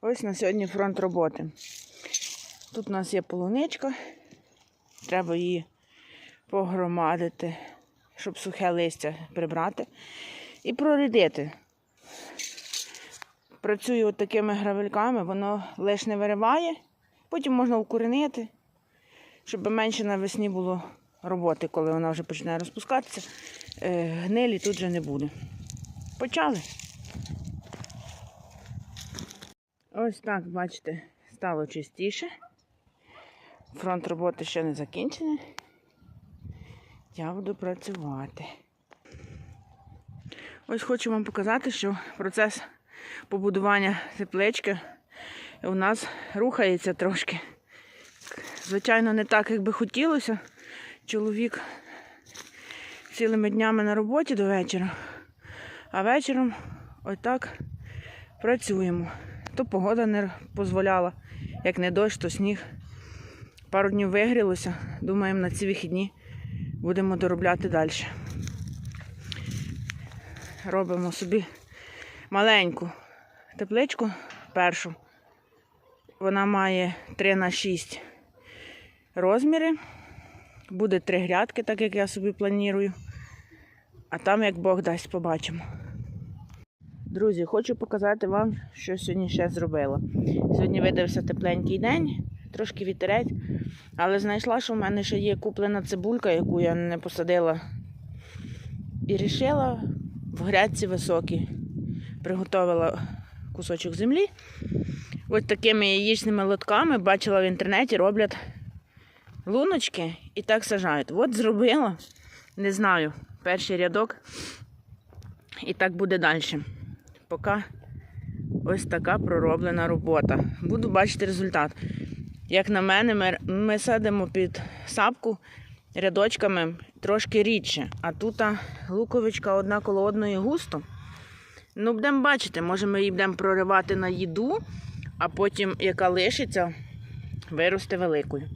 Ось на сьогодні фронт роботи. Тут у нас є полуничка. Треба її погромадити, щоб сухе листя прибрати. І прорядити. Працюю от такими гравельками, воно лиш не вириває. Потім можна укоренити, щоб менше навесні було роботи, коли вона вже почне розпускатися. Е, Гнилі тут вже не буде. Почали. Ось так, бачите, стало чистіше. Фронт роботи ще не закінчений. Я буду працювати. Ось хочу вам показати, що процес побудування теплички у нас рухається трошки. Звичайно, не так, як би хотілося. Чоловік цілими днями на роботі до вечора, а вечором отак працюємо. То погода не дозволяла, як не дощ, то сніг. Пару днів вигрілося. Думаємо, на ці вихідні будемо доробляти далі. Робимо собі маленьку тепличку першу. Вона має 3 на 6 розміри. Буде три грядки, так як я собі планую. А там, як Бог дасть, побачимо. Друзі, хочу показати вам, що сьогодні ще зробила. Сьогодні видався тепленький день, трошки вітерець, але знайшла, що в мене ще є куплена цибулька, яку я не посадила. І вирішила в грядці високій. Приготувала кусочок землі. Ось такими яєчними лотками бачила в інтернеті, роблять луночки і так сажають. От зробила, не знаю, перший рядок. І так буде далі. Поки ось така пророблена робота. Буду бачити результат. Як на мене, ми, ми садимо під сапку рядочками трошки рідше. А тут луковичка одна коло одної густо. Ну, будемо бачити, може ми її будемо проривати на їду, а потім, яка лишиться, виросте великою.